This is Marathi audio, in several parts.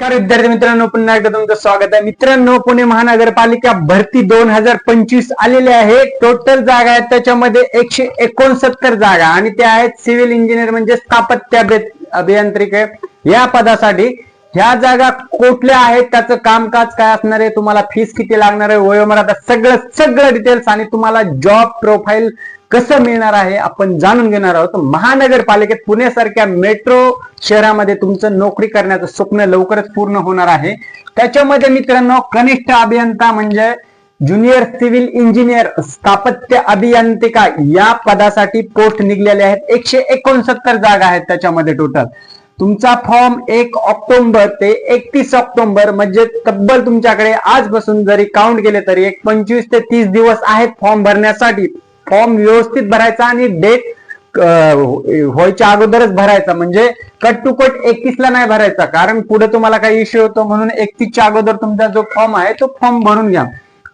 नमस्कार विद्यार्थी मित्रांनो पुन्हा एकदा तुमचं स्वागत आहे. मित्रांनो पुणे महानगरपालिका भरती दोन हजार पंचवीस आलेली आहे. टोटल जागा आहेत त्याच्यामध्ये एकशे एकोणसत्तर जागा आणि त्या आहेत सिव्हिल इंजिनियर म्हणजे स्थापत्य अभि- अभियांत्रिकी या पदासाठी ह्या जागा कुठल्या आहेत त्याचं कामकाज काय असणार आहे तुम्हाला फीस किती लागणार आहे वयोमर्यादा सगळं सगळं डिटेल्स आणि तुम्हाला जॉब प्रोफाईल कसं मिळणार आहे आपण जाणून घेणार आहोत. महानगरपालिकेत पुण्यासारख्या मेट्रो शहरामध्ये तुमचं नोकरी करण्याचं स्वप्न लवकरच पूर्ण होणार आहे. त्याच्यामध्ये मित्रांनो कनिष्ठ अभियंता म्हणजे ज्युनियर सिव्हिल इंजिनियर स्थापत्य अभियांत्रिका या पदासाठी पोस्ट निघलेले आहेत. एकशे एकोणसत्तर जागा आहेत त्याच्यामध्ये टोटल तुमचा फॉर्म एक ऑक्टोबर ते एकतीस ऑक्टोबर म्हणजे तब्बल तुमच्याकडे आजपासून जरी काउंट केले तरी एक पंचवीस ते तीस दिवस आहेत फॉर्म भरण्यासाठी. फॉर्म व्यवस्थित भरायचा आणि डेट व्हायच्या अगोदरच भरायचा. म्हणजे कट टू कट एकतीस ला नाही भरायचा. कारण पुढे तुम्हाला काही इश्यू होतो म्हणून एकतीसच्या अगोदर तुमचा जो फॉर्म आहे तो फॉर्म भरून घ्या.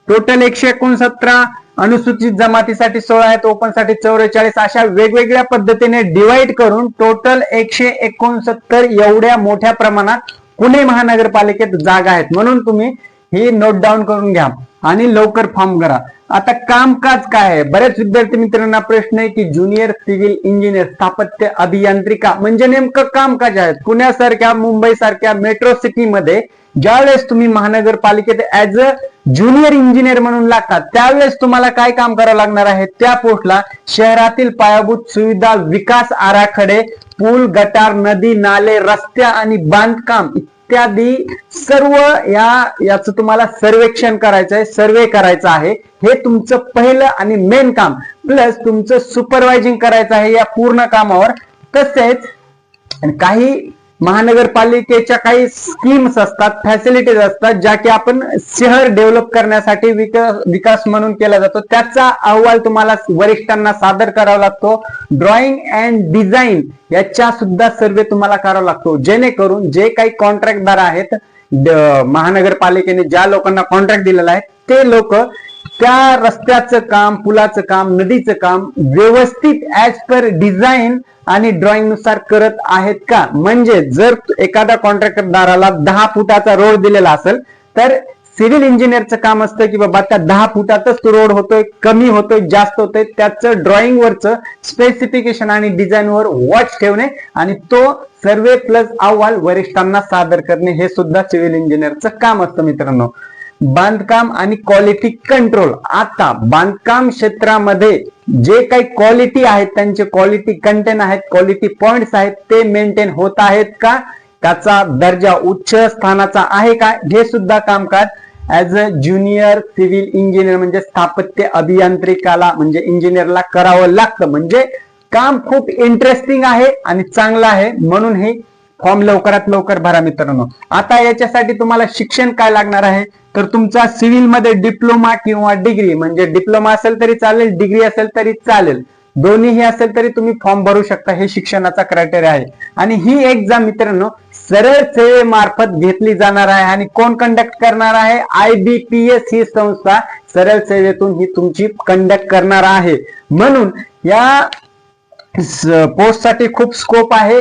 टोटल एकशे एकोणसतरा अनुसूचित जमातीसाठी सोळा आहेत ओपनसाठी चौवेचाळीस अशा वेगवेगळ्या पद्धतीने डिवाइड करून टोटल एकशे एकोणसत्तर एवढ्या मोठ्या प्रमाणात पुणे महानगरपालिकेत जागा आहेत. म्हणून तुम्ही ही नोट डाऊन करून घ्या आणि लवकर फॉर्म भरा. आता कामकाज काय आहे? बऱ्याच विद्यार्थी मित्रांना प्रश्न आहे की ज्युनियर सिव्हिल इंजिनियर स्थापत्य अभियांत्रिका म्हणजे नेमकं कामकाज आहे. पुण्यासारख्या मुंबई सारख्या मेट्रो सिटीमध्ये ज्यावेळेस तुम्ही महानगरपालिकेत ऍज अ ज्युनियर इंजिनियर म्हणून लागतात त्यावेळेस तुम्हाला काय काम करावं लागणार आहे? त्या पोस्टला शहरातील पायाभूत सुविधा विकास आराखडे पूल गटार नदी नाले रस्त्या आणि बांधकाम इत्यादी सर्व या याचं तुम्हाला सर्वेक्षण करायचं आहे सर्वे करायचं आहे. हे तुमचं पहिलं आणि मेन काम. प्लस तुमचं सुपरवायझिंग करायचं आहे या पूर्ण कामावर. तसेच काही महानगरपालिकेच्या काही स्कीम्स असतात फॅसिलिटीज असतात ज्या की आपण शहर डेव्हलप करण्यासाठी विकास विकास म्हणून केला जातो. त्याचा अहवाल तुम्हाला वरिष्ठांना सादर करावा लागतो. ड्रॉइंग अँड डिझाईन याच्या सुद्धा सर्वे तुम्हाला करावा लागतो. जेणेकरून जे काही कॉन्ट्रॅक्टदार आहेत महानगरपालिकेने ज्या लोकांना कॉन्ट्रॅक्ट दिलेला आहे ते लोक त्या रस्त्याचं काम पुलाचं काम नदीचं काम व्यवस्थित ऍज पर डिझाईन आणि ड्रॉइंगनुसार करत आहेत का? म्हणजे जर एखाद्या कॉन्ट्रॅक्टरदाराला दहा फुटाचा रोड दिलेला असेल तर सिव्हिल इंजिनियरचं काम असतं की बाबा त्या दहा फुटातच तो रोड होतोय कमी होतोय जास्त होतोय त्याचं ड्रॉइंगवरचं स्पेसिफिकेशन आणि डिझाईनवर वॉच ठेवणे आणि तो सर्वे प्लस अहवाल वरिष्ठांना सादर करणे हे सुद्धा सिव्हिल इंजिनियरचं काम असतं मित्रांनो. बांधकाम आणि क्वालिटी कंट्रोल आता बांधकाम क्षेत्रामध्ये जे काही क्वालिटी आहेत त्यांचे क्वालिटी कंटेन आहेत क्वालिटी पॉइंट्स आहेत ते मेंटेन होत आहेत का? त्याचा दर्जा उच्च स्थानाचा आहे का? हे सुद्धा कामकाज as a junior civil engineer म्हणजे स्थापत्य अभियांत्रिकाला म्हणजे इंजिनियरला करावं लागतं. म्हणजे काम खूप इंटरेस्टिंग आहे आणि चांगलं आहे. म्हणून हे फॉर्म लवकरात लवकर भरा मित्रांनो. आता याच्यासाठी तुम्हाला शिक्षण काय लागणार आहे? तर तुमचा सिव्हिलमध्ये डिप्लोमा किंवा डिग्री म्हणजे डिप्लोमा असेल तरी चालेल डिग्री असेल तरी चालेल. दोन्हीही असेल तरी तुम्ही फॉर्म भरू शकता हे शिक्षणाचा क्रायटेरिया आहे. आणि ही एक्झाम मित्रांनो सरळ सेवेमार्फत घेतली जाणार आहे आणि कोण कंडक्ट करणार आहे? आय बी पी एस ही संस्था सरळ सेवेतून ही तुमची कंडक्ट करणार आहे. म्हणून या पोस्टसाठी खूप स्कोप आहे.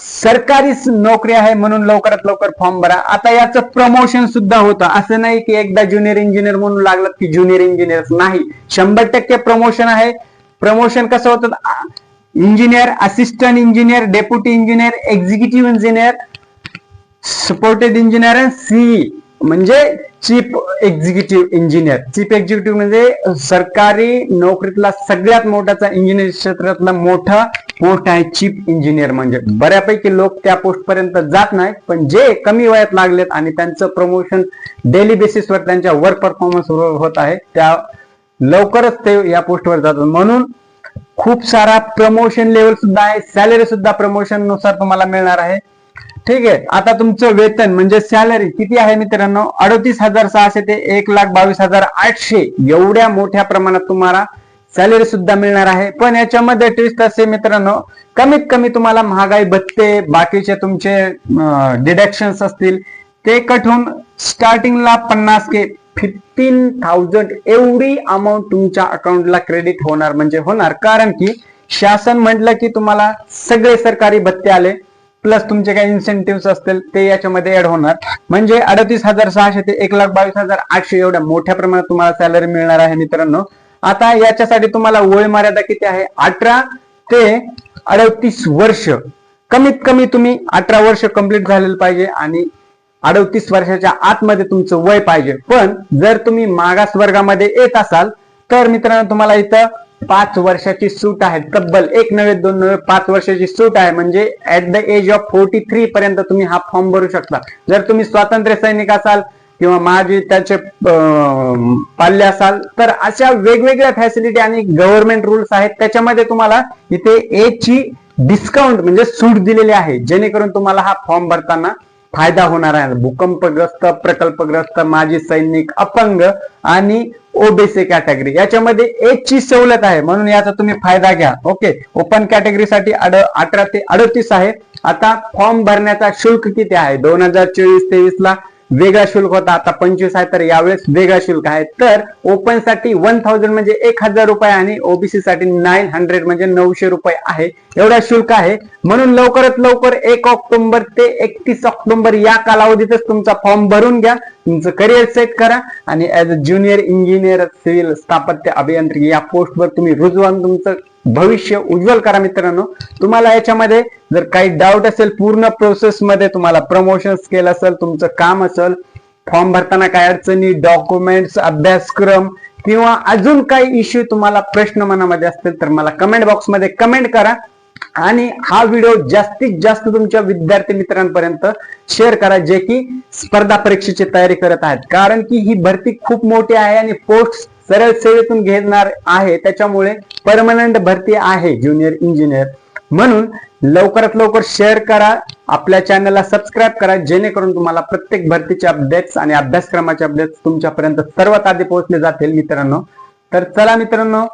सरकारी नोकरी आहे म्हणून लवकरात लवकर फॉर्म भरा. आता याचं प्रमोशन सुद्धा होतं. असं नाही की एकदा ज्युनियर इंजिनियर म्हणून लागलं की ज्युनियर इंजिनियर नाही. शंभर टक्के प्रमोशन आहे. प्रमोशन कसं होतं? Engineer assistant engineer deputy engineer executive engineer supported engineer आणि सी म्हणजे chief executive engineer chief executive म्हणजे सरकारी नोकरीतला सगळ्यात मोठाचा इंजिनिअर क्षेत्रातला मोठा पोस्ट आहे चीफ इंजिनियर म्हणजे. बऱ्यापैकी लोक त्या पोस्ट पर्यंत जात नाहीत पण जे कमी वयात लागलेत आणि त्यांचं प्रमोशन डेली बेसिसवर त्यांच्या वर्क परफॉर्मन्स होत आहे त्या लवकरच ते या पोस्टवर जातात. म्हणून खूप सारा प्रमोशन लेवल सुद्धा आहे सॅलरी सुद्धा प्रमोशननुसार तुम्हाला मिळणार आहे. ठीक आहे आता तुमचं वेतन म्हणजे सॅलरी किती आहे मित्रांनो? अडतीस हजार सहाशे ते एक लाख बावीस हजार आठशे. एवढ्या मोठ्या प्रमाणात तुम्हाला सॅलरी सुद्धा मिळणार आहे. पण याच्यामध्ये ट्विस्ट असे मित्रांनो कमीत कमी तुम्हाला महागाई भत्ते बाकीचे तुमचे डिडक्शन्स असतील ते कट होऊन स्टार्टिंगला पन्नास के फिफ्टीन थाउजंड एवढी अमाऊंट तुमच्या अकाउंटला क्रेडिट होणार म्हणजे होणार. कारण की शासन म्हटलं की तुम्हाला सगळे सरकारी भत्ते आले प्लस तुमचे काही इन्सेंटिव्ह असतील ते याच्यामध्ये ऍड होणार. म्हणजे अडतीस हजार सहाशे ते एक लाख बावीस हजार आठशे एवढ्या मोठ्या प्रमाणात तुम्हाला सॅलरी मिळणार आहे मित्रांनो. आता याच्यासाठी तुम्हाला वय मर्यादा किती आहे? अठरा ते अडतीस वर्ष. कमीत कमी तुम्ही अठरा वर्ष कंप्लीट झालेलं पाहिजे आणि अडतीस वर्षाच्या आतमध्ये तुमचं वय पाहिजे. पण जर तुम्ही मागास वर्गामध्ये येत असाल तर मित्रांनो तुम्हाला इथं पाच वर्षाची सूट आहे. तब्बल एक नव्हे दोन नव्हे पाच वर्षाची सूट आहे. म्हणजे at the age of forty three पर्यंत तुम्ही हा फॉर्म भरू शकता. जर तुम्ही स्वातंत्र्य सैनिक असाल किंवा माझे त्याचे पाल्य असाल तर अशा वेगवेगळ्या फॅसिलिटी आणि गव्हर्नमेंट रूल्स आहेत त्याच्यामध्ये तुम्हाला इथे ए ची डिस्काउंट म्हणजे सूट दिलेली आहे. जेणेकरून तुम्हाला हा फॉर्म भरताना फायदा होणार आहे. भूकंपग्रस्त प्रकल्पग्रस्त माजी सैनिक अपंग आणि ओबीसी कॅटेगरी याच्यामध्ये एज ची सवलत आहे. म्हणून याचा तुम्ही फायदा घ्या. ओके ओपन कॅटेगरीसाठी अठरा ते अडतीस आहे. आता फॉर्म भरण्याचा शुल्क किती आहे? दोन हजार चोवीस तेवीस ला वेगळा शुल्क होता. आता पंचवीस आहे तर यावेळेस वेगळा शुल्क आहे. तर ओपनसाठी वन थाउजंड म्हणजे एक हजार रुपये आणि ओबीसी साठी नाईन हंड्रेड म्हणजे नऊशे रुपये आहे. एवढा शुल्क आहे. म्हणून लवकरात लवकर एक ऑक्टोबर ते एकतीस ऑक्टोबर या कालावधीतच तुमचा फॉर्म भरून घ्या. तुमचं करिअर सेट करा. आणि as a junior engineer civil स्थापत्य अभियांत्रिकी या पोस्टवर तुम्ही रुजवान तुमचं भविष्य उज्ज्वल करा मित्रांनो. तुम्हाला याच्यामध्ये जर काही डाऊट असेल पूर्ण प्रोसेस मध्ये तुम्हाला प्रमोशन स्केल असेल तुमचं काम असेल फॉर्म भरताना काय अडचणी डॉक्युमेंट्स अभ्यासक्रम किंवा अजून काही इश्यू तुम्हाला प्रश्न मनामध्ये असतील तर मला कमेंट बॉक्समध्ये कमेंट करा. आणि हा व्हिडिओ जास्तीत जास्त तुमच्या विद्यार्थी मित्रांपर्यंत शेअर करा जे की स्पर्धा परीक्षेची तयारी करत आहेत. कारण की ही भरती खूप मोठी आहे आणि पोस्ट सरळ सेवेतून घेणार आहे. त्याच्यामुळे परमनंट भरती आहे ज्युनियर इंजिनियर म्हणून लवकरात लवकर शेअर करा आपल्या चॅनलला सबस्क्राईब करा जेणेकरून तुम्हाला प्रत्येक भरतीचे अपडेट्स आणि अभ्यासक्रमाचे अपडेट्स तुमच्यापर्यंत सर्वात आधी पोहोचले जातील मित्रांनो. तर चला मित्रांनो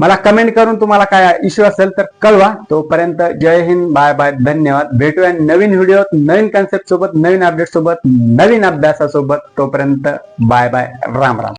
मला कमेंट करून तुम्हाला काय इश्यू असेल तर कळवा. तोपर्यंत जय हिंद बाय बाय धन्यवाद. भेटूया नवीन व्हिडिओत नवीन कन्सेप्ट सोबत नवीन अपडेट सोबत नवीन अभ्यासासोबत. तोपर्यंत बाय बाय राम राम.